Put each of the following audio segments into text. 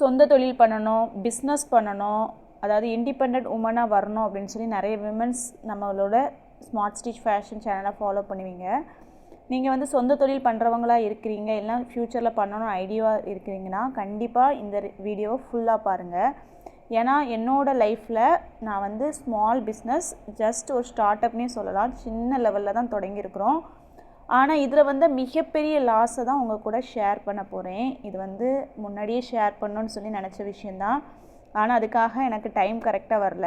சொந்த தொழில் பண்ணணும் பிஸ்னஸ் பண்ணணும் அதாவது இண்டிபெண்ட் உமனாக வரணும் அப்படின்னு சொல்லி நிறைய விமன்ஸ் நம்மளோட ஸ்மார்ட் ஸ்டிச் ஃபேஷன் சேனலை ஃபாலோ பண்ணுவீங்க. நீங்கள் வந்து சொந்த தொழில் பண்ணுறவங்களா இருக்கிறீங்க எல்லாம் ஃப்யூச்சரில் பண்ணணும் ஐடியாவாக இருக்கிறீங்கன்னா கண்டிப்பாக இந்த வீடியோவை ஃபுல்லாக பாருங்கள் ஏன்னா என்னோடய லைஃப்பில் நான் வந்து ஸ்மால் பிஸ்னஸ் ஜஸ்ட் ஒரு ஸ்டார்ட் அப்னே சொல்லலாம். சின்ன லெவலில் தான் தொடங்கியிருக்கிறோம். ஆனால் இதில் வந்து மிகப்பெரிய லாஸை தான் உங்கள் கூட ஷேர் பண்ண போகிறேன் இது வந்து முன்னாடியே ஷேர் பண்ணணும்னு சொல்லி நினச்ச விஷயந்தான் ஆனால் அதுக்காக எனக்கு டைம் கரெக்டாக வரல.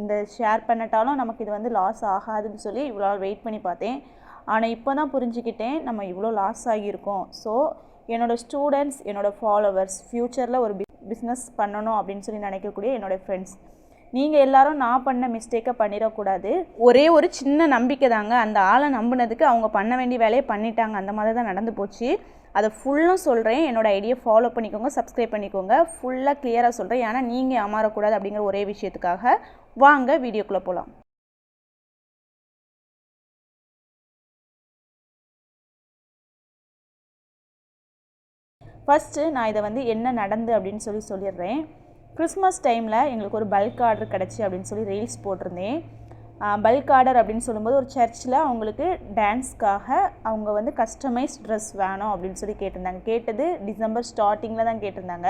இந்த ஷேர் பண்ணிட்டாலும் நமக்கு இது வந்து லாஸ் ஆகாதுன்னு சொல்லி இவ்வளோ வெயிட் பண்ணி பார்த்தேன். ஆனால் இப்போ தான் புரிஞ்சுக்கிட்டேன் நம்ம இவ்வளோ லாஸ் ஆகியிருக்கோம். ஸோ என்னோடய ஸ்டூடெண்ட்ஸ் என்னோடய ஃபாலோவர்ஸ் ஃப்யூச்சரில் ஒரு பிஸ்னஸ் பண்ணணும் அப்படின்னு சொல்லி நினைக்கக்கூடிய என்னோடய ஃப்ரெண்ட்ஸ் நீங்கள் எல்லாரும் நான் பண்ண மிஸ்டேக்கை பண்ணிடக்கூடாது. ஒரே ஒரு சின்ன நம்பிக்கை தாங்க. அந்த ஆளை நம்பினதுக்கு அவங்க பண்ண வேண்டிய வேலையை பண்ணிட்டாங்க. அந்த மாதிரி தான் நடந்து போச்சு. அதை ஃபுல்லும் சொல்கிறேன் என்னோடய ஐடியை ஃபாலோ பண்ணிக்கோங்க சப்ஸ்கிரைப் பண்ணிக்கோங்க. ஃபுல்லாக கிளியராக சொல்கிறேன் ஏன்னா நீங்கள் அமாறக்கூடாது அப்படிங்கிற ஒரே விஷயத்துக்காக. வாங்க வீடியோக்குள்ளே போகலாம் ஃபஸ்ட்டு நான் இதை வந்து என்ன நடந்து அப்படின்னு சொல்லி சொல்லிடுறேன். கிறிஸ்மஸ் டைமில் எங்களுக்கு ஒரு பல்க் ஆர்டர் கிடச்சி அப்படின்னு சொல்லி ரீல்ஸ் போட்டிருந்தேன். பல்க் ஆர்டர் அப்படின்னு சொல்லும்போது ஒரு சர்ச்சில் அவங்களுக்கு டான்ஸ்க்காக அவங்க வந்து கஸ்டமைஸ் ட்ரெஸ் வேணும் அப்படின்னு சொல்லி கேட்டிருந்தாங்க. கேட்டது டிசம்பர் ஸ்டார்டிங்கில் தான் கேட்டிருந்தாங்க.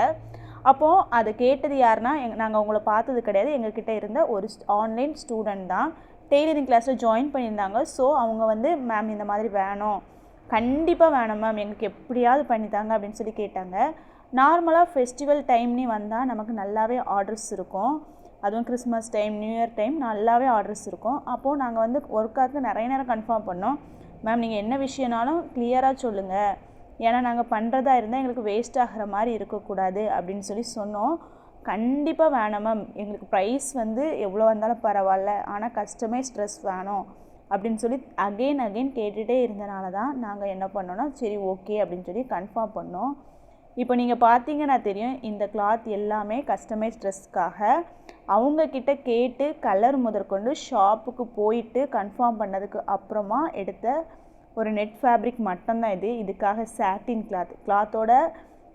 அப்போது அது கேட்டது யாருன்னா எங் நாங்கள் அவங்கள பார்த்தது கிடையாது. எங்ககிட்ட இருந்த ஒரு ஆன்லைன் ஸ்டூடெண்ட் தான். டெய்லரிங் கிளாஸில் ஜாயின் பண்ணியிருந்தாங்க. ஸோ அவங்க வந்து மேம் இந்த மாதிரி வேணும். கண்டிப்பாக வேணும் மேம் எங்களுக்கு எப்படியாவது பண்ணித்தாங்க அப்படின்னு சொல்லி கேட்டாங்க. நார்மலாக ஃபெஸ்டிவல் டைம்னு வந்தால் நமக்கு நல்லாவே ஆர்டர்ஸ் இருக்கும். அதுவும் Christmas time new year time நல்லாவே ஆர்டர்ஸ் இருக்கும். அப்போது நாங்கள் வந்து ஒர்க்காக நிறைய நேரம் கன்ஃபார்ம் பண்ணோம். மேம் நீங்கள் என்ன விஷயம்னாலும் கிளியராக சொல்லுங்கள் ஏன்னா நாங்கள் பண்ணுறதா இருந்தால் எங்களுக்கு வேஸ்ட் ஆகிற மாதிரி இருக்கக்கூடாது அப்படின்னு சொல்லி சொன்னோம். கண்டிப்பாக வேணாம் மேம் எங்களுக்கு ப்ரைஸ் வந்து எவ்வளோ வந்தாலும் பரவாயில்ல. ஆனால் கஷ்டமே ஸ்ட்ரெஸ் வேணும் அப்படின்னு சொல்லி அகெயின் அகெயின் கேட்டுகிட்டே இருந்தனால தான் நாங்கள் என்ன பண்ணோன்னா சரி ஓகே அப்படின்னு சொல்லி கன்ஃபார்ம் பண்ணோம். இப்போ நீங்கள் பார்த்தீங்கன்னா தெரியும் இந்த கிளாத் எல்லாமே கஸ்டமைஸ் ட்ரெஸ்க்காக அவங்கக்கிட்ட கேட்டு கலர் முதற்கொண்டு ஷாப்புக்கு போயிட்டு கன்ஃபார்ம் பண்ணதுக்கு அப்புறமா எடுத்த ஒரு நெட் ஃபேப்ரிக் மட்டும்தான் இது. இதுக்காக சாட்டின் கிளாத் கிளாத்தோட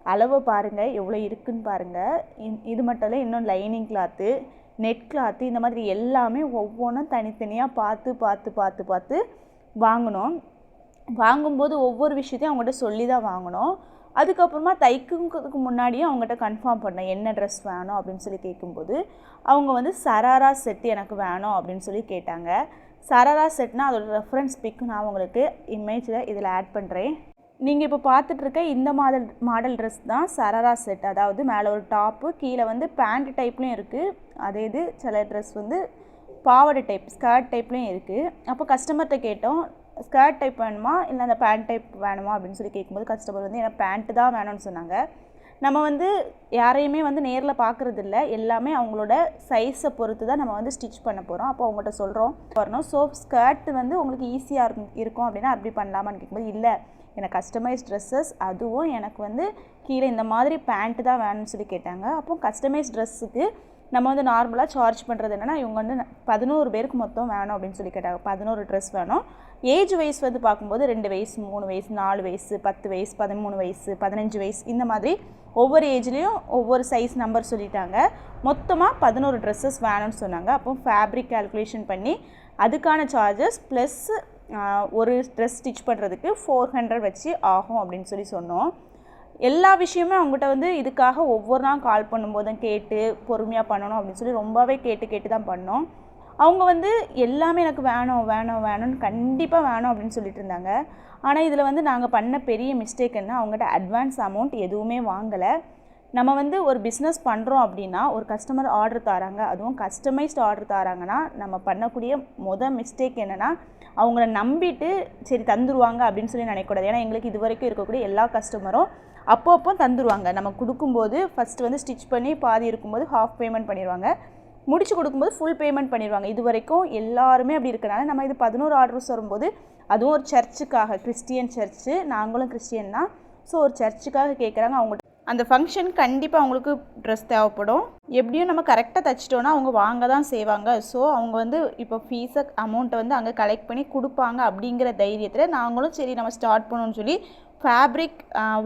அளவை பாருங்கள் எவ்வளோ இருக்குன்னு பாருங்கள் இது மட்டும் இல்லை இன்னும் லைனிங் கிளாத்து நெட் கிளாத்து இந்த மாதிரி எல்லாமே ஒவ்வொன்றும் தனித்தனியாக பார்த்து பார்த்து பார்த்து பார்த்து வாங்கினோம் வாங்கும்போது ஒவ்வொரு விஷயத்தையும் அவங்ககிட்ட சொல்லி தான் வாங்கினோம் அதுக்கப்புறமா தைக்கிறதுக்கு முன்னாடியும் அவங்ககிட்ட கன்ஃபார்ம் பண்ணேன் என்ன ட்ரெஸ் வேணும்? அப்படின்னு சொல்லி கேட்கும்போது அவங்க வந்து சராரா செட் எனக்கு வேணும் அப்படின்னு சொல்லி கேட்டாங்க. சராரா செட்னா அதோட ரெஃபரன்ஸ் பிக் நான் உங்களுக்கு இமேஜில் இதில் ஆட் பண்ணுறேன் நீங்கள் இப்போ பார்த்துட்ருக்க இந்த மாடல் மாடல் ட்ரெஸ் தான் சராரா செட் அதாவது மேலே ஒரு டாப்பு கீழே வந்து பேண்ட் டைப்லேயும் இருக்குது அதே இது சில ட்ரெஸ் வந்து பாவாடை டைப் ஸ்கர்ட் டைப்லேயும் இருக்குது அப்போ கஸ்டமர்கிட்ட கேட்டோம் ஸ்கர்ட் டைப் வேணுமா? இல்லை அந்த பேண்ட் டைப் வேணுமா அப்படின்னு சொல்லி கேட்கும்போது கஸ்டமர் வந்து எனக்கு பேண்ட்டு தான் வேணும்னு சொன்னாங்க. நம்ம வந்து யாரையுமே வந்து நேரில் பார்க்குறது இல்லை எல்லாமே அவங்களோட சைஸை பொறுத்து தான் நம்ம வந்து ஸ்டிச் பண்ண போகிறோம் அப்போ அவங்கள்ட்ட சொல்கிறோம் வரணும். ஸோ ஸ்கர்ட் வந்து உங்களுக்கு ஈஸியாக இருக்கும் இருக்கும் அப்படின்னா அப்படி பண்ணலாமான்னு கேட்கும்போது இல்லை. எனக்கு கஸ்டமைஸ் ட்ரெஸ்ஸஸ் அதுவும் எனக்கு வந்து கீழே இந்த மாதிரி பேண்ட்டு தான் வேணும்னு சொல்லி கேட்டாங்க. அப்போ கஸ்டமைஸ் ட்ரெஸ்ஸுக்கு நம்ம வந்து நார்மலாக சார்ஜ் பண்ணுறது என்னென்னா இவங்க வந்து பதினோரு பேருக்கு மொத்தம் வேணும் அப்படின்னு சொல்லி கேட்டாங்க. பதினோரு ட்ரெஸ் வேணும். ஏஜ் வைஸ் வந்து பார்க்கும்போது ரெண்டு வயசு மூணு வயசு நாலு வயசு பத்து வயசு பதிமூணு வயசு பதினஞ்சு வயசு இந்த மாதிரி ஒவ்வொரு ஏஜ்லேயும் ஒவ்வொரு சைஸ் நம்பர் சொல்லிட்டாங்க. மொத்தமாக பதினோரு ட்ரெஸ்ஸஸ் வேணும்னு சொன்னாங்க. அப்போ ஃபேப்ரிக் கால்குலேஷன் பண்ணி அதுக்கான சார்ஜஸ் ப்ளஸ் ஒரு ட்ரெஸ் ஸ்டிச் பண்ணுறதுக்கு ஃபோர் ஹண்ட்ரட் வச்சு ஆகும் அப்படின்னு சொல்லி சொன்னோம். எல்லா விஷயமே அவங்ககிட்ட வந்து இதுக்காக ஒவ்வொரு நாள் கால் பண்ணும்போதும் கேட்டு பொறுமையாக பண்ணணும் அப்படின்னு சொல்லி ரொம்பவே கேட்டு கேட்டு தான் பண்ணோம். அவங்க வந்து எல்லாமே எனக்கு வேணும் வேணும் வேணும்னு கண்டிப்பாக வேணும் அப்படின்னு சொல்லிட்டு இருந்தாங்க. ஆனால் இதில் வந்து நாங்கள் பண்ண பெரிய மிஸ்டேக் என்ன? அவங்ககிட்ட அட்வான்ஸ் அமௌண்ட் எதுவுமே வாங்கலை. நம்ம வந்து ஒரு பிஸ்னஸ் பண்ணுறோம் அப்படின்னா ஒரு கஸ்டமர் ஆர்டர் தராங்க. அதுவும் கஸ்டமைஸ்ட் ஆர்டர் தராங்கன்னா நம்ம பண்ணக்கூடிய மொதல் மிஸ்டேக் என்னென்னா அவங்கள நம்பிட்டு சரி தந்துருவாங்க அப்படின்னு சொல்லி நினைக்கக்கூடாது. ஏன்னா எங்களுக்கு இது வரைக்கும் இருக்கக்கூடிய எல்லா கஸ்டமரும் அப்போ அப்போ தந்துருவாங்க. நம்ம கொடுக்கும்போது ஃபஸ்ட்டு வந்து ஸ்டிச் பண்ணி பாதி இருக்கும்போது ஹாஃப் பேமெண்ட் பண்ணிடுவாங்க முடிச்சு கொடுக்கும்போது ஃபுல் பேமெண்ட் பண்ணிடுவாங்க. இது வரைக்கும் எல்லாருமே அப்படி இருக்கிறனால நம்ம இது பதினோரு ஆர்டர்ஸ் வரும்போது அதுவும் ஒரு சர்ச்சுக்காக கிறிஸ்டியன் சர்ச்சு நாங்களும் கிறிஸ்டியன் தான். ஸோ ஒரு சர்ச்சுக்காக கேட்குறாங்க அவங்க அந்த ஃபங்க்ஷன் கண்டிப்பாக அவங்களுக்கு ட்ரெஸ் தேவைப்படும். எப்படியும் நம்ம கரெக்டாக தைச்சிட்டோன்னா அவங்க வாங்க தான் செய்வாங்க. ஸோ அவங்க வந்து இப்போ ஃபீஸை அமௌண்ட்டை வந்து அங்கே கலெக்ட் பண்ணி கொடுப்பாங்க அப்படிங்கிற தைரியத்தில் நாங்களும் சரி நம்ம ஸ்டார்ட் பண்ணோன்னு சொல்லி ஃபேப்ரிக்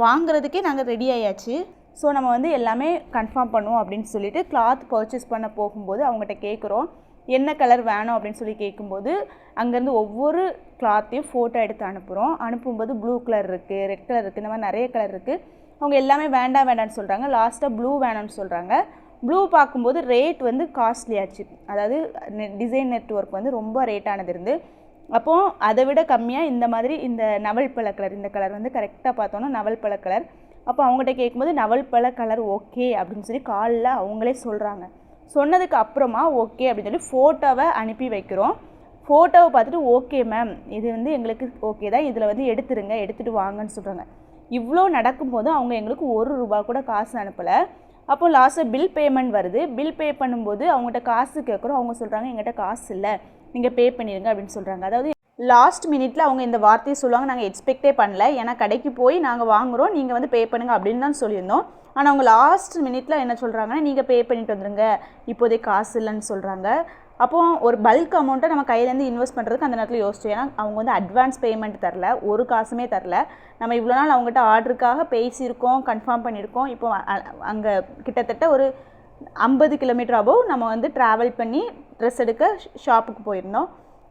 வாங்குறதுக்கே நாங்கள் ரெடி ஆயாச்சு. ஸோ நம்ம வந்து எல்லாமே கன்ஃபார்ம் பண்ணுவோம் அப்படின்னு சொல்லிட்டு கிளாத் பர்ச்சேஸ் பண்ண போகும்போது அவங்ககிட்ட கேட்குறோம். என்ன கலர் வேணும் அப்படின்னு சொல்லி கேட்கும்போது அங்கேருந்து ஒவ்வொரு கிளாத்தையும் ஃபோட்டோ எடுத்து அனுப்புகிறோம் அனுப்பும்போது ப்ளூ கலர் இருக்குது ரெட் கலர் இருக்குது இந்த மாதிரி நிறைய கலர் இருக்குது அவங்க எல்லாமே வேண்டாம் வேண்டாம்னு சொல்கிறாங்க லாஸ்ட்டாக ப்ளூ வேணும்னு சொல்கிறாங்க ப்ளூ பார்க்கும்போது ரேட் வந்து காஸ்ட்லி ஆச்சு. அதாவது டிசைன் நெட்ஒர்க் வந்து ரொம்ப ரேட்டானது இருந்து. அப்போது அதை விட கம்மியாக இந்த மாதிரி இந்த நவல் பழ கலர் இந்த கலர் வந்து கரெக்டாக பார்த்தோன்னா நவல் பழ கலர் அப்போ அவங்ககிட்ட கேட்கும்போது நவல் பழ கலர் ஓகே அப்படின்னு சொல்லி காலில் அவங்களே சொல்கிறாங்க சொன்னதுக்கு அப்புறமா ஓகே அப்படின்னு சொல்லி ஃபோட்டோவை அனுப்பி வைக்கிறோம். ஃபோட்டோவை பார்த்துட்டு ஓகே மேம் இது வந்து எங்களுக்கு ஓகே தான். இதில் வந்து எடுத்துருங்க. எடுத்துகிட்டு வாங்கன்னு சொல்கிறாங்க இவ்வளோ நடக்கும்போது அவங்க எங்களுக்கு ஒரு ரூபா கூட காசு அனுப்பலை. அப்போ லாஸ்ட்டாக பில் பேமெண்ட் வருது. பில் பே பண்ணும்போது அவங்ககிட்ட காசு கேட்குறோம் அவங்க சொல்கிறாங்க எங்கிட்ட காசு இல்லை. நீங்கள் பே பண்ணிடுங்க அப்படின்னு சொல்கிறாங்க அதாவது லாஸ்ட் மினிட்ல அவங்க இந்த வார்த்தையை சொல்லுவாங்க. நாங்கள் எக்ஸ்பெக்டே பண்ணல. ஏன்னா கடைக்கு போய் நாங்கள் வாங்குகிறோம் நீங்கள் வந்து பே பண்ணுங்க அப்படின்னு தான் சொல்லியிருந்தோம். ஆனால் அவங்க லாஸ்ட் மினிட்ல என்ன சொல்கிறாங்கன்னா நீங்கள் பே பண்ணிட்டு வந்துருங்க. இப்போதே காசு இல்லைன்னு சொல்கிறாங்க அப்போது ஒரு பல்க் அமௌண்ட்டை நம்ம கையிலேருந்து இன்வெஸ்ட் பண்ணுறதுக்கு அந்த நேரத்தில் யோசிச்சோம். ஏன்னா அவங்க வந்து அட்வான்ஸ் பேமெண்ட் தரல. ஒரு காசுமே தரல. நம்ம இவ்வளோ நாள் அவங்ககிட்ட ஆர்டருக்காக பேசியிருக்கோம் கன்ஃபார்ம் பண்ணியிருக்கோம். இப்போ அங்கே கிட்டத்தட்ட ஒரு ஐம்பது கிலோமீட்டர் அபோவ் நம்ம வந்து ட்ராவல் பண்ணி ட்ரெஸ் எடுக்க ஷாப்புக்கு போயிருந்தோம்.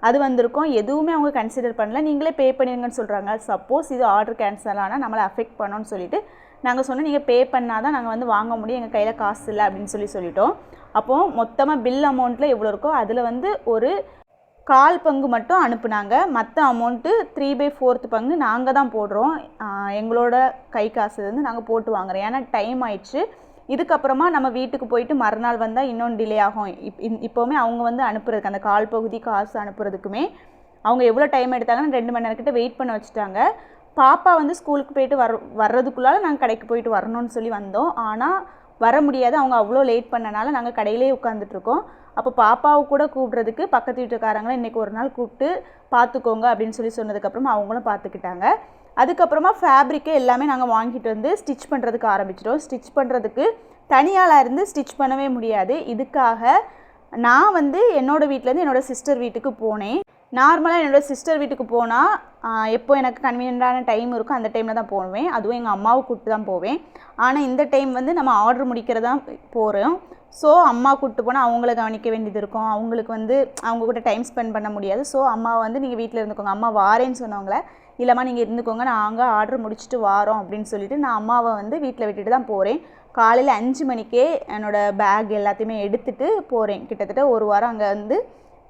அது வந்திருக்கும். எதுவுமே அவங்க கன்சிடர் பண்ணல. நீங்களே பே பண்ணிடுங்கன்னு சொல்கிறாங்க சப்போஸ் இது ஆர்டர் கேன்சல் ஆனால் நம்மளை அஃபெக்ட் பண்ணோன்னு சொல்லிட்டு நாங்கள் சொன்னோம். நீங்கள் பே பண்ணால் தான் நாங்கள் வந்து வாங்க முடியும். எங்கள் கையில் காசு இல்லை அப்படின்னு சொல்லி சொல்லிட்டோம். அப்போது மொத்தமாக பில் அமௌண்ட்டில் எவ்வளோ இருக்கோ அதில் வந்து ஒரு கால் பங்கு மட்டும் அனுப்புனாங்க. மற்ற அமௌண்ட்டு த்ரீ பை ஃபோர்த்து பங்கு நாங்கள் தான் போடுறோம். எங்களோட கை காசு வந்து நாங்கள் போட்டு வாங்குறோம். ஏன்னா டைம் ஆயிடுச்சு. இதுக்கப்புறமா நம்ம வீட்டுக்கு போயிட்டு மறுநாள் வந்தால் இன்னொன்று டிலே ஆகும். இப் இந் இப்போவுமே அவங்க வந்து அனுப்புறதுக்கு அந்த கால் பகுதி காசு அனுப்புறதுக்குமே அவங்க எவ்வளோ டைம் எடுத்தாங்கன்னு ரெண்டு மணி நேரக்கிட்ட வெயிட் பண்ண வச்சுட்டாங்க. பாப்பா வந்து ஸ்கூலுக்கு போயிட்டு வர வர்றதுக்குள்ளால நாங்கள் கடைக்கு போயிட்டு வரணும்னு சொல்லி வந்தோம். ஆனால் வர முடியாது. அவங்க அவ்வளோ லேட் பண்ணனால நாங்கள் கடையிலே உட்காந்துட்ருக்கோம் அப்போ பாப்பாவை கூட கூப்பிட்றதுக்கு பக்கத்து வீட்டுக்காரங்களை இன்றைக்கி ஒரு நாள் கூப்பிட்டு பார்த்துக்கோங்க அப்படின்னு சொல்லி சொன்னதுக்கப்புறமா அவங்களும் பார்த்துக்கிட்டாங்க அதுக்கப்புறமா ஃபேப்ரிக்கு எல்லாமே நாங்கள் வாங்கிட்டு வந்து ஸ்டிச் பண்ணுறதுக்கு ஆரம்பிச்சிட்டோம். ஸ்டிச் பண்ணுறதுக்கு தனியாளாக இருந்து ஸ்டிச் பண்ணவே முடியாது. இதுக்காக நான் வந்து என்னோடய வீட்டிலேருந்து என்னோடய சிஸ்டர் வீட்டுக்கு போனேன். நார்மலாக என்னோடய சிஸ்டர் வீட்டுக்கு போனால் எப்போ எனக்கு கன்வீனியண்டான டைம் இருக்கோ அந்த டைமில் தான் போவேன். அதுவும் எங்கள் அம்மாவை கூப்பிட்டு தான் போவேன். ஆனால் இந்த டைம் வந்து நம்ம ஆர்டர் முடிக்கிறதா போகிறோம் ஸோ அம்மா கூப்பிட்டு போனால் அவங்கள கவனிக்க வேண்டியது இருக்கும். அவங்களுக்கு வந்து அவங்க கூட டைம் ஸ்பெண்ட் பண்ண முடியாது. ஸோ அம்மாவை வந்து நீங்கள் வீட்டில் இருந்துக்கோங்க. அம்மா வாரேன்னு சொன்னவங்கள இல்லைம்மா நீங்கள் இருந்துக்கோங்க. நாங்கள் ஆர்டர் முடிச்சுட்டு வாரோம். அப்படின்னு சொல்லிட்டு நான் அம்மாவை வந்து வீட்டில் விட்டுட்டு தான் போகிறேன் காலையில் அஞ்சு மணிக்கே என்னோடய பேக் எல்லாத்தையுமே எடுத்துகிட்டு போகிறேன் கிட்டத்தட்ட ஒரு வாரம் அங்கே வந்து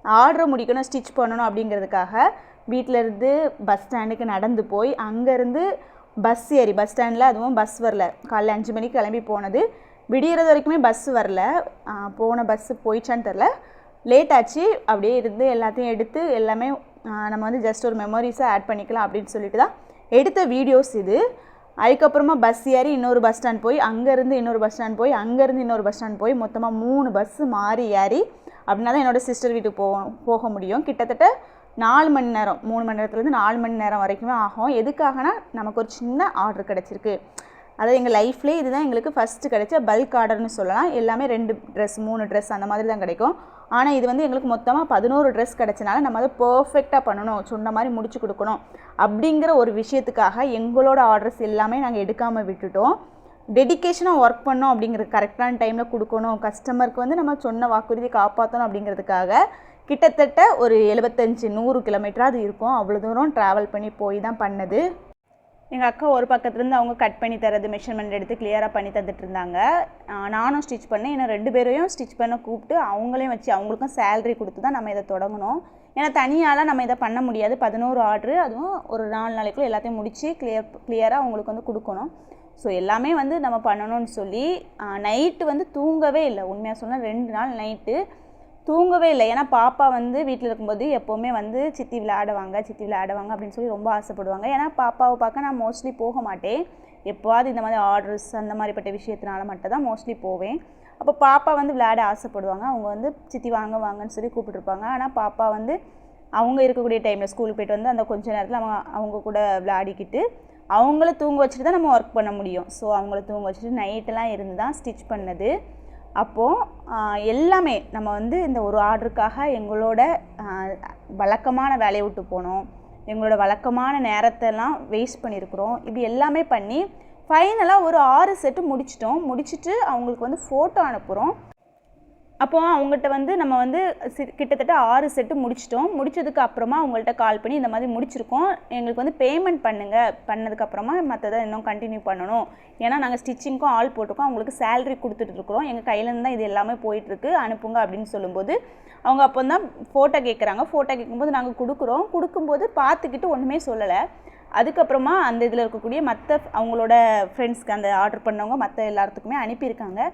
ஆர்டர் முடிக்கணும் ஸ்டிச் பண்ணணும் அப்படிங்கிறதுக்காக வீட்டில் இருந்து பஸ் ஸ்டாண்டுக்கு நடந்து போய் அங்கேருந்து பஸ் ஏறி பஸ் ஸ்டாண்டில் அதுவும் பஸ் வரல. காலைல அஞ்சு மணிக்கு கிளம்பி போனது. விடியறது வரைக்குமே பஸ் வரல. போன பஸ்ஸு போயிடுச்சான்னு தெரில லேட் ஆச்சு. அப்படியே இருந்து எல்லாத்தையும் எடுத்து எல்லாமே நம்ம வந்து ஜஸ்ட் ஒரு மெமரிஸாக ஆட் பண்ணிக்கலாம் அப்படின்னு சொல்லிட்டு தான் எடுத்த வீடியோஸ் இது. அதுக்கப்புறமா பஸ் ஏறி இன்னொரு பஸ் ஸ்டாண்ட் போய் அங்கேருந்து இன்னொரு பஸ் ஸ்டாண்ட் போய் அங்கேருந்து இன்னொரு பஸ் ஸ்டாண்ட் போய் மொத்தமாக மூணு பஸ்ஸு மாறி ஏறி அப்படின்னா தான் என்னோடய சிஸ்டர் வீட்டுக்கு போக போக முடியும். கிட்டத்தட்ட நாலு மணி நேரம் மூணு மணி நேரத்துலேருந்து நாலு மணி நேரம் வரைக்குமே ஆகும். எதுக்காகனா நமக்கு ஒரு சின்ன ஆர்டர் கிடச்சிருக்கு. அதாவது எங்கள் லைஃப்லேயே இதுதான் எங்களுக்கு ஃபஸ்ட்டு கிடைச்ச பல்க் ஆர்டர்னு சொல்லலாம். எல்லாமே ரெண்டு ட்ரெஸ் மூணு ட்ரெஸ் அந்த மாதிரி தான் கிடைக்கும். ஆனால் இது வந்து எங்களுக்கு மொத்தமாக பதினோரு ட்ரெஸ் கிடைச்சனால நம்ம அதை பர்ஃபெக்டாக பண்ணணும் சொன்ன மாதிரி முடிச்சு கொடுக்கணும் அப்படிங்கிற ஒரு விஷயத்துக்காக எங்களோட ஆர்டர்ஸ் எல்லாமே நாங்கள் எடுக்காமல் விட்டுட்டோம். டெடிக்கேஷனாக ஒர்க் பண்ணோம் அப்படிங்கிறது கரெக்டான டைமில் கொடுக்கணும். கஸ்டமருக்கு வந்து நம்ம சொன்ன வாக்குறுதியை காப்பாற்றணும் அப்படிங்கிறதுக்காக கிட்டத்தட்ட ஒரு எழுபத்தஞ்சி நூறு கிலோமீட்டராக அது இருக்கும். அவ்வளோ தூரம் ட்ராவல் பண்ணி போய் தான் பண்ணது. எங்கள் அக்கா ஒரு பக்கத்துலேருந்து அவங்க கட் பண்ணி தரது மெஷர்மெண்ட் எடுத்து கிளியராக பண்ணி தந்துட்டு இருந்தாங்க நானும் ஸ்டிச் பண்ணேன். இன்னும் ரெண்டு பேரையும் ஸ்டிச் பண்ண கூப்பிட்டு அவங்களையும் வச்சு அவங்களுக்கும் சேலரி கொடுத்து தான் நம்ம இதை தொடங்கணும். ஏன்னா தனியாலாம் நம்ம இதை பண்ண முடியாது. பதினோரு ஆர்டரு அதுவும் ஒரு நாலு நாளைக்குள்ளே எல்லாத்தையும் முடித்து கிளியர் கிளியராக அவங்களுக்கு வந்து கொடுக்கணும். ஸோ எல்லாமே வந்து நம்ம பண்ணணும்னு சொல்லி நைட்டு வந்து தூங்கவே இல்லை. உண்மையாக சொன்னால் ரெண்டு நாள் நைட்டு தூங்கவே இல்லை. ஏன்னா பாப்பா வந்து வீட்டில் இருக்கும்போது எப்போவுமே வந்து சித்தி விளையாடுவாங்க சித்தி விளையாடுவாங்க அப்படின்னு சொல்லி ரொம்ப ஆசைப்படுவாங்க. ஏன்னா பாப்பாவை பார்க்க நான் மோஸ்ட்லி போக மாட்டேன். எப்போவாது இந்த மாதிரி ஆர்டர்ஸ் அந்த மாதிரிப்பட்ட விஷயத்தினால மட்டும் தான் மோஸ்ட்லி போவேன். அப்போ பாப்பா வந்து விளையாட ஆசைப்படுவாங்க. அவங்க வந்து சித்தி வாங்க வாங்கன்னு சொல்லி கூப்பிட்டுருப்பாங்க. ஆனால் பாப்பா வந்து அவங்க இருக்கக்கூடிய டைமில் ஸ்கூலுக்கு போயிட்டு வந்து அந்த கொஞ்ச நேரத்தில் அவங்க அவங்க கூட விளையாடிக்கிட்டு அவங்கள தூங்க வச்சுட்டு தான் நம்ம ஒர்க் பண்ண முடியும். ஸோ அவங்கள தூங்க வச்சுட்டு நைட்டெல்லாம் இருந்து தான் ஸ்டிச் பண்ணது. அப்போது எல்லாமே நம்ம வந்து இந்த ஒரு ஆர்டருக்காக எங்களோட வழக்கமான வேலையை விட்டு போனோம். எங்களோட வழக்கமான நேரத்தெல்லாம் வேஸ்ட் பண்ணியிருக்கிறோம். இப்படி எல்லாமே பண்ணி ஃபைனலாக ஒரு ஆறு செட்டு முடிச்சிட்டோம். முடிச்சுட்டு அவங்களுக்கு வந்து ஃபோட்டோ அனுப்புகிறோம் அப்போது அவங்ககிட்ட வந்து நம்ம வந்து சி- கிட்டத்தட்ட ஆறு செட்டு முடிச்சிட்டோம். முடிச்சதுக்கு அப்புறமா அவங்கள்ட்ட கால் பண்ணி இந்த மாதிரி முடிச்சிருக்கோம். எங்களுக்கு வந்து பேமெண்ட் பண்ணுங்கள் பண்ணதுக்கப்புறமா மற்றதை இன்னும் கண்டினியூ பண்ணணும். ஏன்னா நாங்கள் ஸ்டிச்சிங்க்கும் ஆள் போட்டிருக்கோம். அவங்களுக்கு சேலரி கொடுத்துட்ருக்குறோம் எங்கள் கையிலேருந்து தான் இது எல்லாமே போயிட்டுருக்கு. அனுப்புங்க அப்படின்னு சொல்லும்போது அவங்க அப்போ தான் ஃபோட்டோ கேட்குறாங்க ஃபோட்டோ கேட்கும்போது நாங்கள் கொடுக்குறோம். கொடுக்கும்போது பார்த்துக்கிட்டு ஒன்றுமே சொல்லலை. அதுக்கப்புறமா அந்த இதில் இருக்கக்கூடிய மற்ற அவங்களோட ஃப்ரெண்ட்ஸ்க்கு அந்த ஆர்டர் பண்ணவங்க மற்ற எல்லாத்துக்குமே அனுப்பியிருக்காங்க.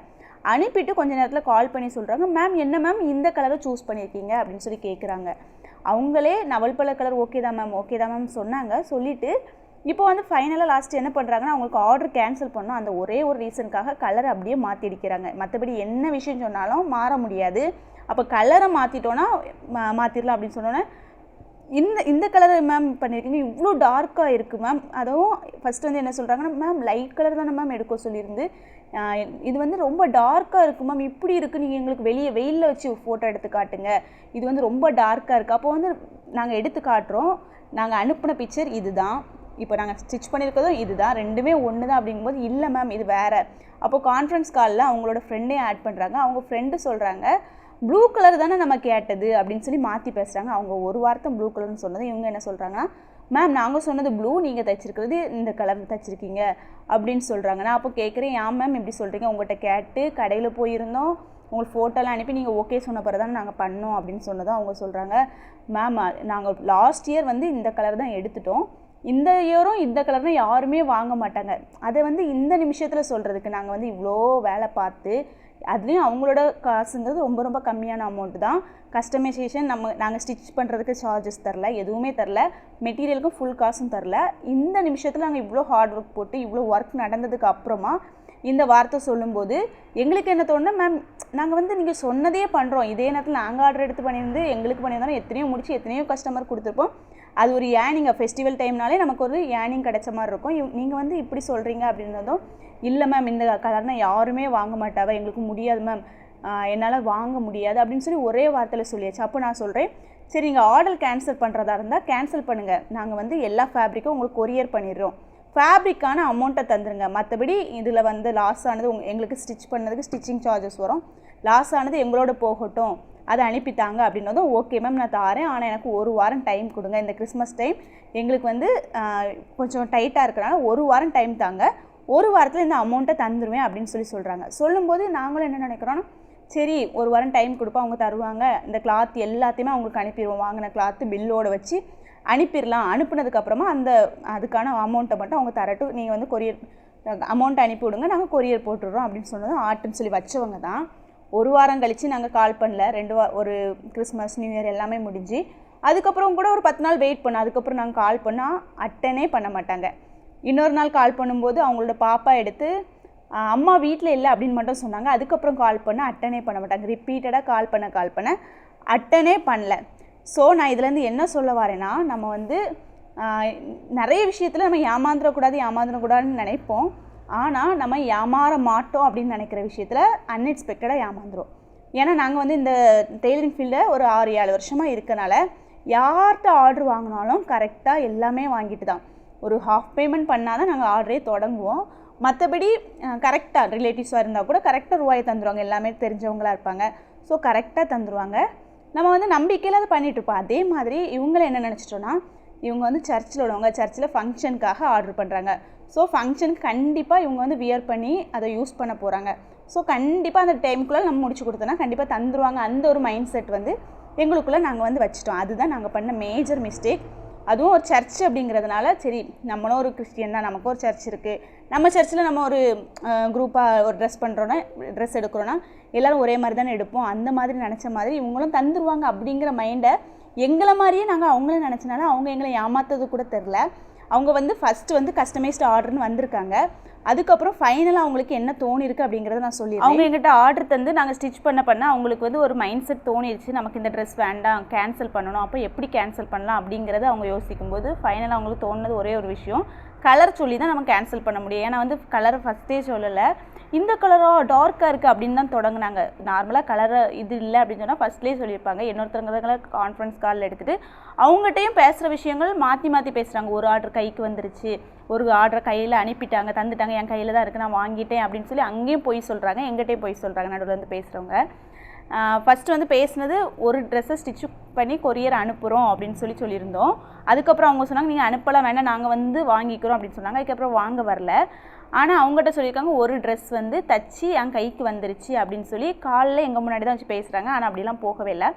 அனுப்பிட்டு கொஞ்ச நேரத்தில் கால் பண்ணி சொல்கிறாங்க மேம் என்ன மேம் இந்த கலரை சூஸ் பண்ணியிருக்கீங்க அப்படின்னு சொல்லி கேட்குறாங்க அவங்களே நவல்பழ கலர் ஓகே தான் மேம் ஓகே தான் மேம் சொன்னாங்க. சொல்லிவிட்டு இப்போ வந்து ஃபைனலாக லாஸ்ட் என்ன பண்ணுறாங்கன்னா அவங்களுக்கு ஆர்டர் கேன்சல் பண்ணோம். அந்த ஒரே ஒரு ரீசனுக்காக கலர் அப்படியே மாற்றி அடிக்கிறாங்க. மற்றபடி என்ன விஷயம் சொன்னாலும் மாற முடியாது. அப்போ கலரை மாற்றிட்டோன்னா மா மாற்றிடலாம் அப்படின்னு சொன்னோன்னே இந்த இந்த கலர் மேம் பண்ணியிருக்கீங்க இவ்வளோ டார்க்காக இருக்குது மேம் அதுவும் ஃபஸ்ட் வந்து என்ன சொல்கிறாங்கன்னா மேம் லைட் கலர் தானே மேம் எடுக்க சொல்லியிருந்து. இது வந்து ரொம்ப டார்க்காக இருக்குது மேம் இப்படி இருக்குது நீங்கள் எங்களுக்கு வெளியே வெயிலில் வச்சு ஃபோட்டோ எடுத்து காட்டுங்க. இது வந்து ரொம்ப டார்க்காக இருக்குது அப்போ வந்து நாங்கள் எடுத்து காட்டுறோம். நாங்கள் அனுப்பின பிக்சர் இதுதான். இப்போ நாங்கள் ஸ்டிச் பண்ணியிருக்கிறதும் இதுதான். ரெண்டுமே ஒன்று தான் அப்படிங்கும்போது இல்லை மேம் இது வேறு. அப்போது கான்ஃபரன்ஸ் காலில் அவங்களோட ஃப்ரெண்டே ஆட் பண்ணுறாங்க அவங்க ஃப்ரெண்டு சொல்கிறாங்க ப்ளூ கலர் தானே நம்ம கேட்டது? அப்படின்னு சொல்லி மாற்றி பேசுகிறாங்க அவங்க ஒரு வார்த்தை ப்ளூ கலர்னு சொன்னது இவங்க என்ன சொல்கிறாங்கன்னா மேம் நாங்கள் சொன்னது ப்ளூ நீங்கள் தைச்சிருக்கிறது இந்த கலர் தைச்சிருக்கீங்க அப்படின்னு சொல்கிறாங்க நான் அப்போ கேட்குறேன் ஏன் மேம் இப்படி சொல்கிறீங்க உங்கள்கிட்ட கேட்டு கடையில் போயிருந்தோம். உங்களுக்கு ஃபோட்டோலாம் அனுப்பி நீங்கள் ஓகே சொன்ன பிறகு தான் நாங்கள் பண்ணோம் அப்படின்னு சொன்னதும் அவங்க சொல்கிறாங்க மேம் நாங்கள் லாஸ்ட் இயர் வந்து இந்த கலர் தான் எடுத்துட்டோம். இந்த இயரும் இந்த கலர்னா யாருமே வாங்க மாட்டாங்க. அதை வந்து இந்த நிமிஷத்தில் சொல்கிறதுக்கு நாங்கள் வந்து இவ்வளோ வேலை பார்த்து அதுலேயும் அவங்களோட காசுங்கிறது ரொம்ப ரொம்ப கம்மியான அமௌண்ட்டு தான். கஸ்டமைசேஷன் நம்ம நாங்கள் ஸ்டிச் பண்ணுறதுக்கு சார்ஜஸ் தரல எதுவுமே தரல. மெட்டீரியலுக்கும் ஃபுல் காசும் தரல. இந்த நிமிஷத்தில் நாங்கள் இவ்வளோ ஹார்ட் ஒர்க் போட்டு இவ்வளோ ஒர்க் நடந்ததுக்கு அப்புறமா இந்த வார்த்தை சொல்லும்போது எங்களுக்கு என்ன தோணுன்னா மேம் நாங்கள் வந்து நீங்கள் சொன்னதே பண்ணுறோம் இதே நேரத்தில் நாங்கள் ஆர்டர் எடுத்து பண்ணியிருந்து எங்களுக்கு பண்ணியிருந்தாலும் எத்தனையோ முடிச்சு எத்தனையோ கஸ்டமர் கொடுத்துருப்போம். அது ஒரு ஏனிங் ஃபெஸ்டிவல் டைம்னாலே நமக்கு ஒரு ஏனிங் கிடைச்ச மாதிரி இருக்கும். நீங்கள் வந்து இப்படி சொல்கிறீங்க அப்படின்றதும் இல்லை மேம் இந்த கலர்னா யாருமே வாங்க மாட்டாவா எங்களுக்கு முடியாது மேம் என்னால் வாங்க முடியாது. அப்படின்னு சொல்லி ஒரே வார்த்தையில் சொல்லியாச்சு. அப்போ நான் சொல்கிறேன் சரி நீங்கள் ஆர்டர் கேன்சல் பண்ணுறதா இருந்தால் கேன்சல் பண்ணுங்கள் நாங்கள் வந்து எல்லா ஃபேப்ரிக்கும் உங்களுக்கு கொரியர் பண்ணிடுறோம். ஃபேப்ரிக்கான அமௌண்ட்டை தந்துருங்க. மற்றபடி இதில் வந்து லாஸ் ஆனது எங்களுக்கு ஸ்டிச் பண்ணதுக்கு ஸ்டிச்சிங் சார்ஜஸ் வரும். லாஸ் ஆனது எங்களோட போகட்டும். அதை அனுப்பித்தாங்க அப்படின்னதும் ஓகே மேம் நான் தாரேன் ஆனால் எனக்கு ஒரு வாரம் டைம் கொடுங்க. இந்த கிறிஸ்மஸ் டைம் எங்களுக்கு வந்து கொஞ்சம் டைட்டாக இருக்கிறனால ஒரு வாரம் டைம் தாங்க. ஒரு வாரத்தில் இந்த அமௌண்ட்டை தந்துடுவேன் அப்படின்னு சொல்லி சொல்கிறாங்க சொல்லும்போது நாங்களும் என்ன நினைக்கிறோன்னா சரி ஒரு வாரம் டைம் கொடுப்போம். அவங்க தருவாங்க. இந்த கிளாத் எல்லாத்தையுமே அவங்களுக்கு அனுப்பிடுவோம் வாங்கின கிளாத்து பில்லோடு வச்சு அனுப்பிடலாம் அனுப்புனதுக்கப்புறமா அந்த அதுக்கான அமௌண்ட்டை மட்டும் அவங்க தரட்டும். நீங்கள் வந்து கொரியர் அமௌண்ட் அனுப்பி விடுங்க நாங்கள் கொரியர் போட்டுடுறோம் அப்படின்னு சொன்னதும் ஆட்டுன்னு சொல்லி வச்சவங்க தான். ஒரு வாரம் கழித்து நாங்கள் கால் பண்ணல. ரெண்டு வா ஒரு கிறிஸ்மஸ் நியூ இயர் எல்லாமே முடிஞ்சு அதுக்கப்புறம் கூட ஒரு பத்து நாள் வெயிட் பண்ணோம். அதுக்கப்புறம் நாங்கள் கால் பண்ணால் அட்டனே பண்ண மாட்டாங்க. இன்னொரு நாள் கால் பண்ணும்போது அவங்களோட பாப்பா எடுத்து அம்மா வீட்டில் இல்லை அப்படின்னு மட்டும் சொன்னாங்க. அதுக்கப்புறம் கால் பண்ண அட்டனே பண்ண மாட்டாங்க. ரிப்பீட்டடாக கால் பண்ண கால் பண்ண அட்டனே பண்ணல. ஸோ நான் இதுலேருந்து என்ன சொல்ல வரேன்னா நம்ம வந்து நிறைய விஷயத்தில் நம்ம ஏமாந்துடக்கூடாது ஏமாந்துடக்கூடாதுன்னு நினைப்போம். ஆனால் நம்ம ஏமாற மாட்டோம் அப்படின்னு நினைக்கிற விஷயத்தில் அன்எக்ஸ்பெக்டடாக ஏமாந்துரும். ஏன்னா நாங்கள் வந்து இந்த டெய்லரிங் ஃபீல்டில் ஒரு ஆறு ஏழு வருஷமாக இருக்கனால யார்கிட்ட ஆர்டர் வாங்கினாலும் கரெக்டாக எல்லாமே வாங்கிட்டு தான். ஒரு ஹாஃப் பேமெண்ட் பண்ணால் தான் நாங்கள் ஆர்டரே தொடங்குவோம். மற்றபடி கரெக்டாக ரிலேட்டிவ்ஸாக இருந்தால் கூட கரெக்டாக ரூபாயை தந்துடுவாங்க எல்லாமே தெரிஞ்சவங்களா இருப்பாங்க. ஸோ கரெக்டாக தந்துடுவாங்க நம்ம வந்து நம்பிக்கையில் அதை பண்ணிகிட்ருப்போம் இருப்போம். அதே மாதிரி இவங்கள என்ன நினச்சிட்டோன்னா இவங்க வந்து சர்ச்சில் உள்ளவங்க. சர்ச்சில் ஃபங்க்ஷனுக்காக ஆர்டர் பண்ணுறாங்க ஸோ ஃபங்க்ஷனுக்கு கண்டிப்பாக இவங்க வந்து வியர் பண்ணி அதை யூஸ் பண்ண போகிறாங்க ஸோ கண்டிப்பாக அந்த டைமுக்குள்ளே நம்ம முடிச்சு கொடுத்தோன்னா கண்டிப்பாக தந்துருவாங்க. அந்த ஒரு மைண்ட் செட் வந்து எங்களுக்குள்ளே நாங்கள் வந்து வச்சுட்டோம். அதுதான் நாங்கள் பண்ண மேஜர் மிஸ்டேக் அதுவும் ஒரு சர்ச் அப்படிங்கிறதுனால சரி நம்மளும் ஒரு கிறிஸ்டியன் தான். நமக்கு ஒரு சர்ச் இருக்குது நம்ம சர்ச்சில் நம்ம ஒரு குரூப்பாக ஒரு ட்ரெஸ் பண்ணுறோன்னா ட்ரெஸ் எடுக்கிறோன்னா எல்லோரும் ஒரே மாதிரி தானே எடுப்போம். அந்த மாதிரி நினச்ச மாதிரி இவங்களும் தந்துருவாங்க அப்படிங்கிற மைண்டை எங்களை மாதிரியே நாங்கள் அவங்களும் நினச்சனால அவங்க எங்களை ஏமாத்தது கூட தெரில அவங்க வந்து ஃபஸ்ட்டு வந்து கஸ்டமைஸ்டு ஆர்டர்னு வந்திருக்காங்க. அதுக்கப்புறம் ஃபைனலாக அவங்களுக்கு என்ன தோணிருக்கு அப்படிங்கிறத நான் சொல்லி அவங்க எங்கிட்ட ஆர்டர் தந்து நாங்கள் ஸ்டிச் பண்ண பண்ண அவங்களுக்கு வந்து ஒரு மைண்ட் செட் தோணிருச்சு. நமக்கு இந்த ட்ரெஸ் வேண்டாம் கேன்சல் பண்ணணும். அப்போ எப்படி கேன்சல் பண்ணலாம் அப்படிங்கிறத அவங்க யோசிக்கும்போது ஃபைனலாக அவங்களுக்கு தோணுனது ஒரே ஒரு விஷயம். கலர் சொல்லி தான் நம்ம கேன்சல் பண்ண முடியும். ஏன்னா வந்து கலர் ஃபஸ்ட்டே சொல்லலை. இந்த கலரோ டார்க்காக இருக்குது அப்படின்னு தான் தொடங்கினாங்க. நார்மலாக கலரை இது இல்லை அப்படின்னு சொன்னால் ஃபஸ்ட்லேயே சொல்லியிருப்பாங்க. இன்னொருத்தவங்க கான்ஃபரன்ஸ் காலில் எடுத்துகிட்டு அவங்ககிட்டயும் பேசுகிற விஷயங்கள் மாற்றி மாற்றி பேசுகிறாங்க ஒரு ஆர்டர் கைக்கு வந்துருச்சு. ஒரு ஆர்டரை கையில் அனுப்பிட்டாங்க தந்துட்டாங்க. என் கையில் தான் இருக்குது நான் வாங்கிட்டேன் அப்படின்னு சொல்லி அங்கேயும் போய் சொல்கிறாங்க எங்கிட்டையும் போய் சொல்கிறாங்க நடுவில் வந்து பேசுகிறவங்க ஃபஸ்ட்டு வந்து பேசினது ஒரு ட்ரெஸ்ஸை ஸ்டிச் பண்ணி கொரியர் அனுப்புகிறோம் அப்படின்னு சொல்லி சொல்லியிருந்தோம். அதுக்கப்புறம் அவங்க சொன்னாங்க நீங்கள் அனுப்பலாம் வேண்டாம் நாங்கள் வந்து வாங்கிக்கிறோம் அப்படின்னு சொன்னாங்க. அதுக்கப்புறம் வாங்க வரல. ஆனால் அவங்ககிட்ட சொல்லியிருக்காங்க ஒரு ட்ரெஸ் வந்து தச்சு என் கைக்கு வந்துருச்சு அப்படின்னு சொல்லி காலைல எங்கள் முன்னாடி தான் வச்சு பேசுகிறாங்க ஆனால் அப்படிலாம் போகவே இல்லை.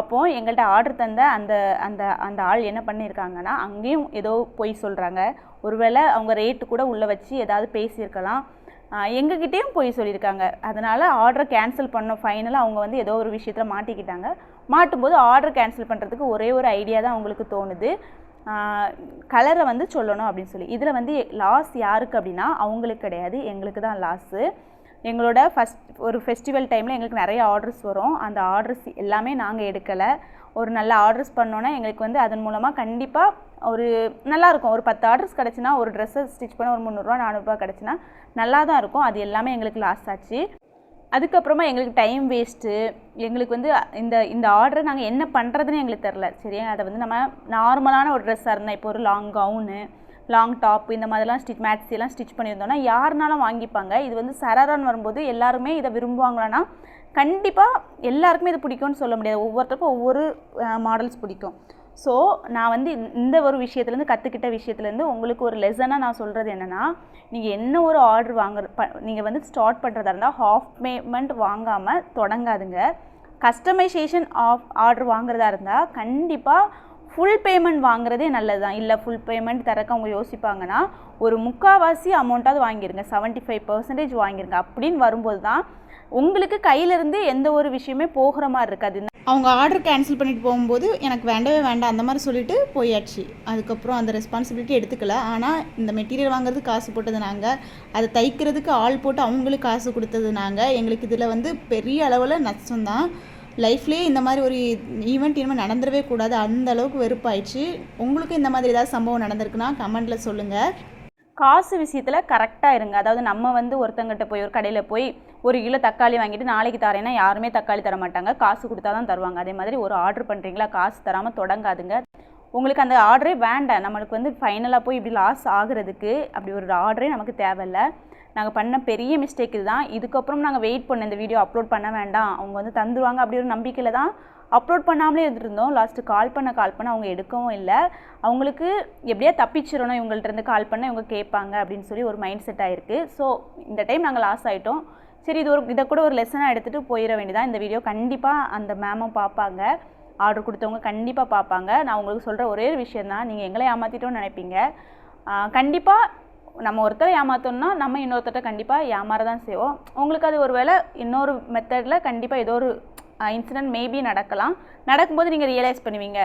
அப்போது எங்கள்கிட்ட ஆர்டர் தந்த அந்த அந்த அந்த ஆள் என்ன பண்ணியிருக்காங்கன்னா அங்கேயும் ஏதோ பொய் சொல்கிறாங்க ஒருவேளை அவங்க ரேட்டு கூட உள்ளே வச்சு ஏதாவது பேசியிருக்கலாம். எங்ககிட்டேயும் போய் சொல்லியிருக்காங்க. அதனால் ஆர்டரை கேன்சல் பண்ணோம் ஃபைனலாக அவங்க வந்து ஏதோ ஒரு விஷயத்தில் மாட்டிக்கிட்டாங்க. மாட்டும்போது ஆர்டர் கேன்சல் பண்ணுறதுக்கு ஒரே ஒரு ஐடியா தான் அவங்களுக்கு தோணுது. கலரை வந்து சொல்லணும் அப்படின்னு சொல்லி. இதில் வந்து லாஸ் யாருக்கு அப்படின்னா அவங்களுக்கு கிடையாது. எங்களுக்கு தான் லாஸு எங்களோட ஃபஸ்ட் ஒரு ஃபெஸ்டிவல் டைமில் எங்களுக்கு நிறைய ஆர்டர்ஸ் வரும். அந்த ஆர்டர்ஸ் எல்லாமே நாங்கள் எடுக்கலை. ஒரு நல்ல ஆர்டர்ஸ் பண்ணோன்னா எங்களுக்கு வந்து அதன் மூலமாக கண்டிப்பாக ஒரு நல்லாயிருக்கும். ஒரு பத்து ஆர்டர்ஸ் கிடச்சினா ஒரு ட்ரெஸ்ஸை ஸ்டிச் பண்ண ஒரு முந்நூறுரூவா நானூறுரூவா கிடச்சினா நல்லா தான் இருக்கும். அது எல்லாமே எங்களுக்கு லாஸ் ஆச்சு. அதுக்கப்புறமா எங்களுக்கு டைம் வேஸ்ட்டு எங்களுக்கு வந்து இந்த இந்த ஆர்டரை நாங்கள் என்ன பண்ணுறதுன்னு எங்களுக்கு தெரில சரியா? அதை வந்து நம்ம நார்மலான ஒரு ட்ரெஸ்ஸாக இருந்தால் இப்போ ஒரு லாங் கவுனு லாங் டாப் இந்த மாதிரிலாம் ஸ்டிச் மேட்ஸ் எல்லாம் ஸ்டிச் பண்ணியிருந்தோம்னா யாருனாலும் வாங்கிப்பாங்க. இது வந்து சரரான் வரும்போது எல்லாருமே இதை விரும்புவாங்களான்னா கண்டிப்பாக எல்லாருக்குமே இது பிடிக்கும்னு சொல்ல முடியாது. ஒவ்வொருத்தருக்கும் ஒவ்வொரு மாடல்ஸ் பிடிக்கும். ஸோ நான் வந்து இந்த ஒரு விஷயத்துலேருந்து கற்றுக்கிட்ட விஷயத்துலேருந்து உங்களுக்கு ஒரு லெசனாக நான் சொல்கிறது என்னென்னா நீங்கள் என்ன ஒரு ஆர்டர் வாங்குற ப நீங்கள் வந்து ஸ்டார்ட் பண்ணுறதா இருந்தால் ஹாஃப் பேமெண்ட் வாங்காமல் தொடங்காதுங்க. கஸ்டமைசேஷன் ஆஃப் ஆர்டர் வாங்குறதா இருந்தால் கண்டிப்பாக ஃபுல் பேமெண்ட் வாங்குறதே நல்லது தான் இல்லை ஃபுல் பேமெண்ட் தரக்க அவங்க யோசிப்பாங்கன்னா ஒரு முக்கால்வாசி அமௌண்ட்டாவது வாங்கிருங்க. செவன்ட்டி ஃபைவ் பர்சன்டேஜ் வாங்கிருங்க. அப்படின்னு வரும்போது தான் உங்களுக்கு கையிலேருந்து எந்த ஒரு விஷயமே போகிற மாதிரி இருக்காது. அவங்க ஆர்டர் கேன்சல் பண்ணிட்டு போகும்போது எனக்கு வேண்டவே வேண்டாம். அந்த மாதிரி சொல்லிட்டு போயாச்சு. அதுக்கப்புறம் அந்த ரெஸ்பான்சிபிலிட்டி எடுத்துக்கல. ஆனால் இந்த மெட்டீரியல் வாங்குறது காசு போட்டது நாங்கள் அதை தைக்கிறதுக்கு ஆள் போட்டு அவங்களுக்கு காசு கொடுத்தது நாங்கள் எங்களுக்கு இதில் வந்து பெரிய அளவில் நஷ்டம் தான் லைஃப்லேயே இந்த மாதிரி ஒரு ஈவெண்ட் இனிமேல் நடந்துடவே கூடாது. அந்த அளவுக்கு வெறுப்பாயிடுச்சு. உங்களுக்கு இந்த மாதிரி ஏதாவது சம்பவம் நடந்திருக்குன்னா கமெண்ட்டில் சொல்லுங்கள் காசு விஷயத்தில் கரெக்டாக இருங்க. அதாவது நம்ம வந்து ஒருத்தங்கிட்ட போய் ஒரு கடையில் போய் ஒரு கிலோ தக்காளி வாங்கிட்டு நாளைக்கு தரேன்னா யாருமே தக்காளி தர மாட்டாங்க. காசு கொடுத்தா தான் தருவாங்க. அதே மாதிரி ஒரு ஆர்டர் பண்ணுறீங்களா காசு தராமல் தொடங்காதுங்க. உங்களுக்கு அந்த ஆர்டரே வேண்டாம். நம்மளுக்கு வந்து ஃபைனலாக போய் இப்படி லாஸ் ஆகுறதுக்கு அப்படி ஒரு ஆர்டரே நமக்கு தேவையில்ல. நாங்கள் பண்ண பெரிய மிஸ்டேக் இதுதான். இதுக்கப்புறம் நாங்கள் வெயிட் பண்ண இந்த வீடியோ அப்லோட் பண்ண வேண்டாம். அவங்க வந்து தந்துருவாங்க அப்படி ஒரு நம்பிக்கையில் தான் அப்லோட் பண்ணாமலே இருந்திருந்தோம். லாஸ்ட்டு கால் பண்ண கால் பண்ண அவங்க எடுக்கவும் இல்லை. அவங்களுக்கு எப்படியா தப்பிச்சிடணும் இவங்கள்ட்ட இருந்து கால் பண்ண இவங்க கேட்பாங்க அப்படின்னு சொல்லி ஒரு மைண்ட் செட் ஆகிருக்கு ஸோ இந்த டைம் நாங்கள் லாஸ் ஆகிட்டோம் சரி இது ஒரு இதை கூட ஒரு லெசனாக எடுத்துகிட்டு போயிட வேண்டியதான் இந்த வீடியோ கண்டிப்பாக அந்த மேமும் பார்ப்பாங்க ஆர்டர் கொடுத்தவங்க கண்டிப்பாக பார்ப்பாங்க நான் உங்களுக்கு சொல்கிற ஒரே ஒரு விஷயம் தான் நீங்கள் எங்களை ஏமாற்றிட்டோன்னு நினைப்பீங்க. கண்டிப்பாக நம்ம ஒருத்தரை ஏமாற்றணும்னா நம்ம இன்னொருத்தர்கிட்ட கண்டிப்பாக ஏமாற தான் செய்வோம். உங்களுக்கு அது ஒரு வேளை இன்னொரு மெத்தடில் கண்டிப்பாக ஏதோ ஒரு இன்சிடென்ட் மேபி நடக்கலாம். நடக்கும்போது நீங்கள் ரியலைஸ் பண்ணுவீங்க.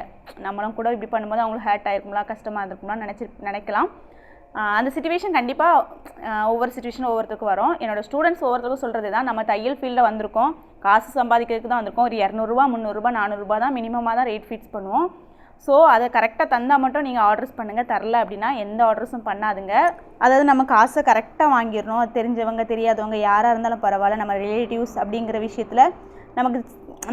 நம்மளும் கூட இப்படி பண்ணும்போது அவங்களுக்கு ஹேர்ட் ஆயிருக்கும்லாம் கஷ்டமாக இருக்கும்லாம் நினச்சி நினைக்கலாம். அந்த சுச்சுவேஷன் கண்டிப்பாக ஒவ்வொரு சுச்சுவேஷன் ஒவ்வொருத்தருக்கும் வரும். என்னோடய ஸ்டூடெண்ட்ஸ் ஒவ்வொருத்தருக்கும் சொல்கிறது தான் நம்ம தையல் ஃபீல்டில் வந்திருக்கோம். காசு சம்பாதிக்கிறதுக்கு தான் வந்திருக்கோம். ஒரு இரநூறுபா முந்நூறுரூபா நானூறுரூபா தான் மினிமமாக தான் ரேட் ஃபிக்ஸ் பண்ணுவோம். ஸோ அதை கரெக்டாக தந்தால் மட்டும் நீங்கள் ஆர்டர்ஸ் பண்ணுங்கள் தரல அப்படின்னா எந்த ஆர்டர்ஸும் பண்ணாதுங்க. அதாவது நம்ம காசை கரெக்டாக வாங்கிடணும். தெரிஞ்சவங்க தெரியாதவங்க யாராக இருந்தாலும் பரவாயில்ல. நம்ம ரிலேட்டிவ்ஸ் அப்படிங்கிற விஷயத்தில் நமக்கு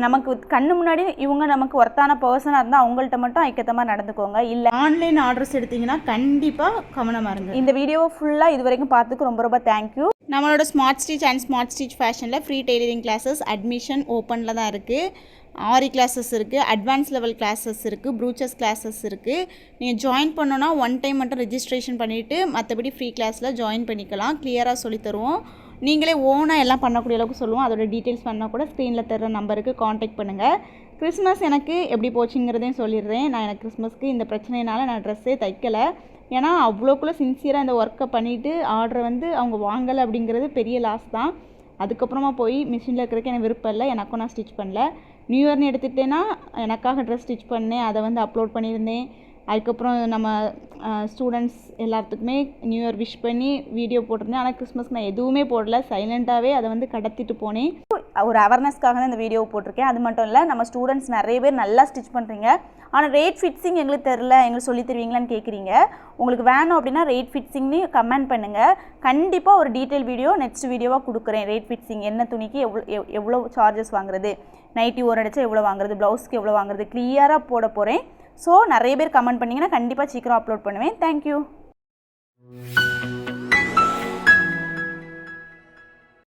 நமக்கு கண்ணு முன்னாடி இவங்க நமக்கு ஒர்த்தான பர்சனாக இருந்தால் அவங்கள்ட்ட மட்டும் ஐக்கத்த மாதிரி நடந்துக்கோங்க. இல்லை ஆன்லைன் ஆர்டர்ஸ் எடுத்தீங்கன்னா கண்டிப்பாக கவனமாக இருங்க. இந்த வீடியோவை ஃபுல்லாக இது வரைக்கும் பார்த்துக்கு ரொம்ப ரொம்ப தேங்க்யூ நம்மளோட Smart Stitch and Smart Stitch ஃபேஷனில் free tailoring classes admission ஓப்பனில் தான் இருக்குது ஆரி கிளாஸஸ் இருக்குது அட்வான்ஸ் லெவல் கிளாஸஸ் இருக்குது ப்ரூச்சஸ் கிளாஸஸ் இருக்குது நீங்கள் ஜாயின் பண்ணோன்னா ஒன் டைம் மட்டும் ரெஜிஸ்ட்ரேஷன் பண்ணிவிட்டு மற்றபடி ஃப்ரீ கிளாஸில் ஜாயின் பண்ணிக்கலாம். கிளியராக சொல்லித்தருவோம் நீங்களே ஓனாக எல்லாம் பண்ணக்கூடிய அளவுக்கு சொல்லுவோம். அதோட டீட்டெயில்ஸ் பண்ணால் கூட ஸ்க்ரீனில் தர நம்பருக்கு காண்டாக்ட் பண்ணுங்கள் கிறிஸ்மஸ் எனக்கு எப்படி போச்சுங்கிறதையும் சொல்லிடுறேன். நான் எனக்கு கிறிஸ்மஸ்க்கு இந்த பிரச்சனையினால நான் ட்ரெஸ்ஸே தைக்கலை. ஏன்னா அவ்வளோக்குள்ளே சின்சியராக இந்த ஒர்க்கை பண்ணிவிட்டு ஆர்டரை வந்து அவங்க வாங்கலை அப்படிங்கிறது பெரிய லாஸ் தான். அதுக்கப்புறமா போய் மிஷினில் இருக்கிறதுக்கு எனக்கு விருப்பம் இல்லை. எனக்கும் நான் ஸ்டிச் பண்ணல. நியூ இயர்னு எடுத்துகிட்டேன்னா எனக்காக ட்ரெஸ் ஸ்டிச் பண்ணேன். அதை வந்து அப்லோட் பண்ணியிருந்தேன். அதுக்கப்புறம் நம்ம ஸ்டூடெண்ட்ஸ் எல்லாத்துக்குமே நியூ இயர் விஷ் பண்ணி வீடியோ போட்டிருந்தேன். ஆனால் கிறிஸ்மஸ்க்கு நான் எதுவுமே போடல. சைலண்ட்டாகவே அதை வந்து கடத்திட்டு போனேன். ஒரு அவேர்னஸ்க்காக தான் இந்த வீடியோ போட்டிருக்கேன். அது மட்டும் இல்லை நம்ம ஸ்டூடெண்ட்ஸ் நிறைய பேர் நல்லா ஸ்டிச் பண்ணுறீங்க ஆனால் ரேட் ஃபிட்ஸிங் எங்களுக்கு தெரில எங்களுக்கு சொல்லி தருவீங்களான்னு கேட்குறீங்க உங்களுக்கு வேணும் அப்படின்னா ரேட் ஃபிட்ஸிங்னு கமெண்ட் பண்ணுங்கள் கண்டிப்பாக ஒரு டீட்டெயில் வீடியோ நெக்ஸ்ட் வீடியோவாக கொடுக்குறேன். ரேட் ஃபிட்ஸிங் என்ன துணிக்கு எவ்வளோ எவ்வளோ சார்ஜஸ் வாங்குறது? நைட்டி ஒரு அடிச்சா எவ்வளோ வாங்குறது ப்ளவுஸ்க்கு எவ்வளோ வாங்குறது? கிளியராக போட போகிறேன் ஸோ நிறைய பேர் கமெண்ட் பண்ணிங்கன்னா கண்டிப்பாக சீக்கிரம் அப்லோட் பண்ணுவேன். தேங்க்யூ